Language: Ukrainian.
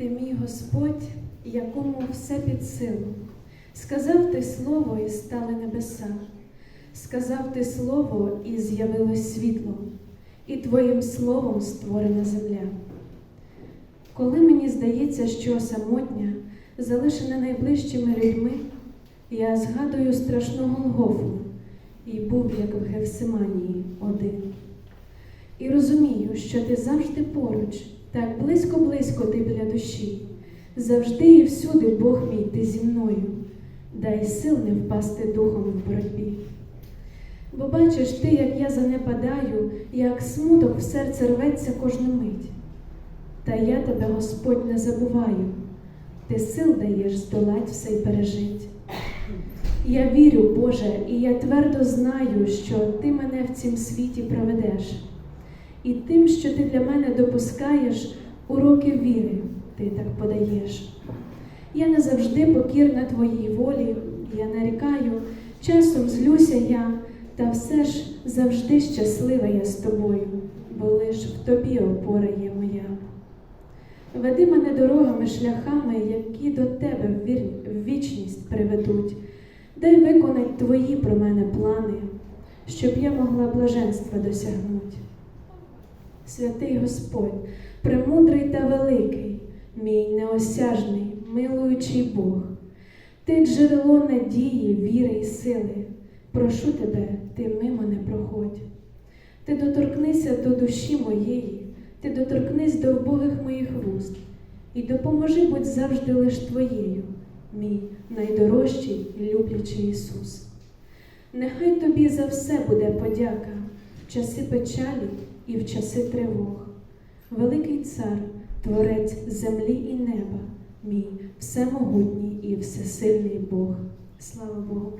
Ти мій Господь, якому все під силу. Сказав ти слово, і стали небеса. Сказав ти слово, і з'явилось світло, і твоїм словом створена земля. Коли мені здається, що самотня, залишена найближчими людьми, я згадую страшну Голгофу і був як в Гевсиманії один. І розумію, що ти завжди поруч, так близько-близько ти біля душі. Завжди і всюди, Бог мій, ти зі мною, дай сил не впасти духом в боротьбі. Бо бачиш ти, як я занепадаю, як смуток в серце рветься кожну мить. Та я тебе, Господь, не забуваю, ти сил даєш здолать все й пережить. Я вірю, Боже, і я твердо знаю, що Ти мене в цім світі проведеш. І тим, що ти для мене допускаєш, уроки віри ти так подаєш. Я не завжди покірна твоїй волі, я нарікаю, часом злюся я, та все ж завжди щаслива я з тобою, бо лиш в тобі опора є моя. Веди мене дорогами, шляхами, які до тебе в вічність приведуть. Дай виконать твої про мене плани, щоб я могла блаженства досягнути. Святий Господь, премудрий та великий, мій неосяжний, милуючий Бог, ти джерело надії, віри і сили. Прошу тебе, ти мимо не проходь. Ти доторкнися до душі моєї, ти доторкнись до вбогих моїх вуст, і допоможи будь завжди лиш твоєю, мій найдорожчий і люблячий Ісус. Нехай тобі за все буде подяка в часи печалі і в часи тривог. Великий цар, творець землі і неба, мій всемогутній і всесильний Бог. Слава Богу!